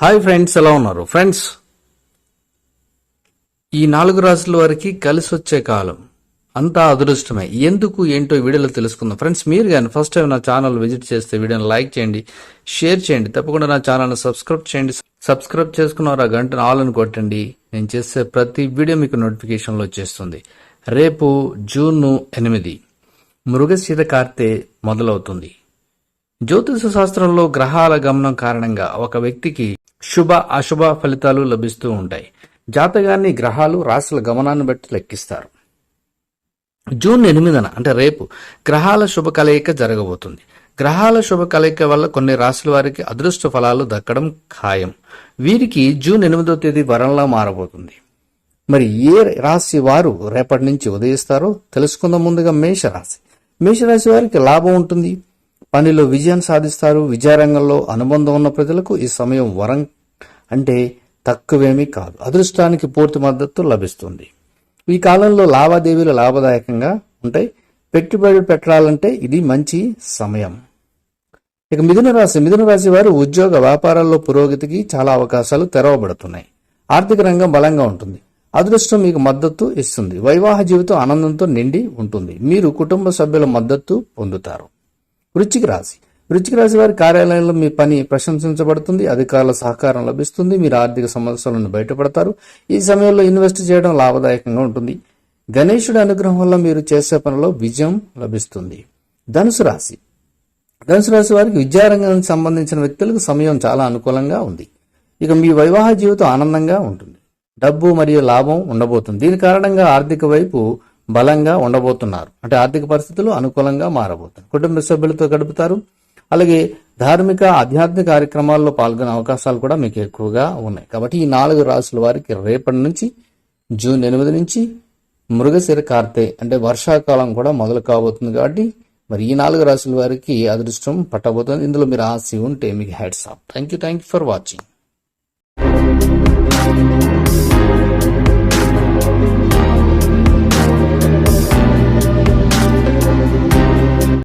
Hi friends ఎలా ఉన్నారు? Friends ఈ నాలుగు రాసుల వారికి కలిసి వచ్చే కాలం. అంతా అదృష్టమే. ఎందుకు ఏంటో వీడియోలో తెలుసుకుందాం. ఫ్రెండ్స్ మీరు కానీ ఫస్ట్ టైం నా ఛానల్ విజిట్ చేస్తే వీడియోని లైక్ చేయండి షేర్ చేయండి తప్పకుండా నా ఛానల్ని సబ్స్క్రైబ్ చేయండి. సబ్స్క్రైబ్ చేసుకున్నారు ఆ గంటను ఆల్ అని కొట్టండి. నేను చేసే ప్రతి వీడియో మీకు నోటిఫికేషన్లో వచ్చేస్తుంది. రేపు జూన్ ఎనిమిది. మృగశిర కార్తె మొదలవుతుంది. జ్యోతిష శాస్త్రంలో గ్రహాల గమనం కారణంగా ఒక వ్యక్తికి శుభ అశుభ ఫలితాలు లభిస్తూ ఉంటాయి. జాతకాన్ని గ్రహాలు రాశుల గమనాన్ని బట్టి లెక్కిస్తారు. జూన్ ఎనిమిదిన అంటే రేపు గ్రహాల శుభ కలయిక జరగబోతుంది. గ్రహాల శుభ కలయిక వల్ల కొన్ని రాశుల వారికి అదృష్ట ఫలాలు దక్కడం ఖాయం. వీరికి జూన్ ఎనిమిదో తేదీ వరంలా మారబోతుంది. మరి ఏ రాశి వారు రేపటి నుంచి ఉదయిస్తారో తెలుసుకుందాం ముందుగా మేషరాశి. మేషరాశి వారికి లాభం ఉంటుంది. పనిలో విజయం సాధిస్తారు. విద్యారంగంలో అనుబంధం ఉన్న ప్రజలకు ఈ సమయం వరం అంటే తక్కువేమీ కాదు. అదృష్టానికి పూర్తి మద్దతు లభిస్తుంది. ఈ కాలంలో లావాదేవీలు లాభదాయకంగా ఉంటాయి. పెట్టుబడి పెట్టాలంటే ఇది మంచి సమయం. ఇక మిథున రాశి మిథున రాశి వారు ఉద్యోగ వ్యాపారాల్లో పురోగతికి చాలా అవకాశాలు తెరవబడుతున్నాయి. ఆర్థిక రంగం బలంగా ఉంటుంది. అదృష్టం మీకు మద్దతు ఇస్తుంది. వైవాహ జీవితం ఆనందంతో నిండి ఉంటుంది. మీరు కుటుంబ సభ్యుల మద్దతు పొందుతారు. వృచ్చిక రాశి. వృచ్చిక రాశి వారి కార్యాలయంలో మీ పని ప్రశంసించబడుతుంది. అధికారుల సహకారం లభిస్తుంది. మీరు ఆర్థిక సమస్యల నుండి బయటపడతారు. ఈ సమయంలో ఇన్వెస్ట్ చేయడం లాభదాయకంగా ఉంటుంది. గణేశుడి అనుగ్రహం వల్ల మీరు చేసే పనిలో విజయం లభిస్తుంది. ధనుసు రాశి. ధనుసు రాశి వారికి విద్యారంగానికి సంబంధించిన వ్యక్తులకు సమయం చాలా అనుకూలంగా ఉంది. ఇక మీ వైవాహ జీవితం ఆనందంగా ఉంటుంది. డబ్బు మరియు లాభం ఉండబోతుంది. దీని కారణంగా ఆర్థిక వైపు బలంగా ఉండబోతున్నారు. అంటే ఆర్థిక పరిస్థితులు అనుకూలంగా మారబోతుంది కుటుంబ సభ్యులతో గడుపుతారు. అలాగే ధార్మిక ఆధ్యాత్మిక కార్యక్రమాల్లో పాల్గొనే అవకాశాలు కూడా మీకు ఎక్కువగా ఉన్నాయి. కాబట్టి ఈ నాలుగు రాసుల వారికి రేపటి నుంచి జూన్ ఎనిమిది నుంచి మృగశిర కార్తె అంటే వర్షాకాలం కూడా మొదలు కాబోతుంది కాబట్టి మరి ఈ నాలుగు రాసుల వారికి అదృష్టం పట్టబోతుంది. ఇందులో మీరు ఆశ ఉంటే మీకు hats off thank you thank you for watching Peace.